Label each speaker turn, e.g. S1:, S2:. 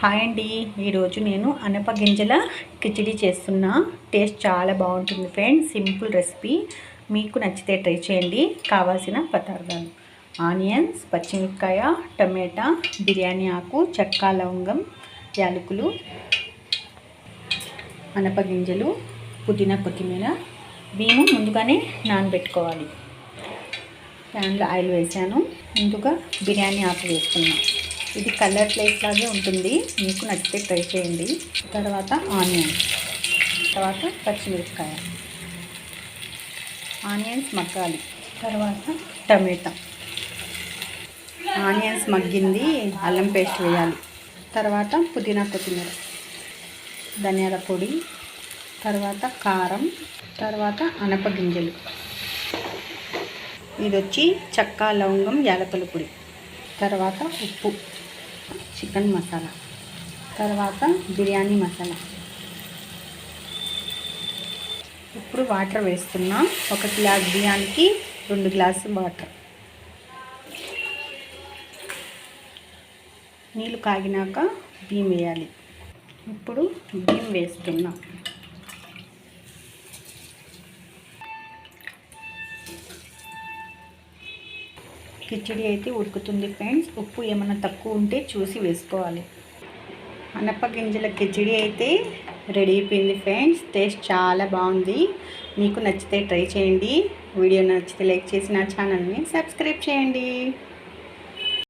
S1: Hi అండి. ఈరోజు నేను అనప గింజల కిచిడి చేస్తున్నా. టేస్ట్ చాలా బాగుంటుంది ఫ్రెండ్స్. Simple recipe. మీకు నచ్చితే ట్రై చేయండి. కావాల్సిన పదార్థాలు. ఆనియన్స్ పచ్చిమిరపకాయ టమాటా బిర్యానీ ఆకు చెక్క లవంగం యాలకులు అనప గింజలు పుదీనా కొత్తిమీర. బియ్యం ముందుగానే నానబెట్టుకోవాలి. ప్యాన్లో ఆయిల్ వేసాను. ముందుగా బిర్యానీ ఆకు వేస్తున్నాను ఇది కలర్ ప్లేస్ లాగే ఉంటుంది. మీకు నచ్చితే ట్రై చేయండి. తర్వాత ఆనియన్ తర్వాత పచ్చిమిరపకాయ. ఆనియన్స్ మగ్గాలి. తర్వాత టమాటా. ఆనియన్స్ మగ్గింది. అల్లం పేస్ట్ వేయాలి. తర్వాత పుదీనా కొత్తిమీర. ధనియాల పొడి. తర్వాత కారం. తర్వాత అనప గింజలు ఇది వచ్చి చక్కా లవంగం యాలకుల పొడి. తర్వాత ఉప్పు చికెన్ మసాలా తర్వాత బిర్యానీ మసాలా. ఇప్పుడు వాటర్ వేస్తున్నా. ఒక గ్లాస్ బియ్యానికి రెండు గ్లాసు వాటర్. నీళ్ళు కాగినాక బియ్యం వేయాలి. ఇప్పుడు బియ్యం వేస్తున్నాం. కిచిడి అయితే ఉడుకుతుంది ఫ్రెండ్స్. ఉప్పు ఏమైనా తక్కువ ఉంటే చూసి వేసుకోవాలి. అనపగింజల కిచిడి అయితే రెడీ అయిపోయింది ఫ్రెండ్స్. టేస్ట్ చాలా బాగుంది. మీకు నచ్చితే ట్రై చేయండి. వీడియో నచ్చితే లైక్ చేసి నా ఛానల్ని సబ్స్క్రైబ్ చేయండి.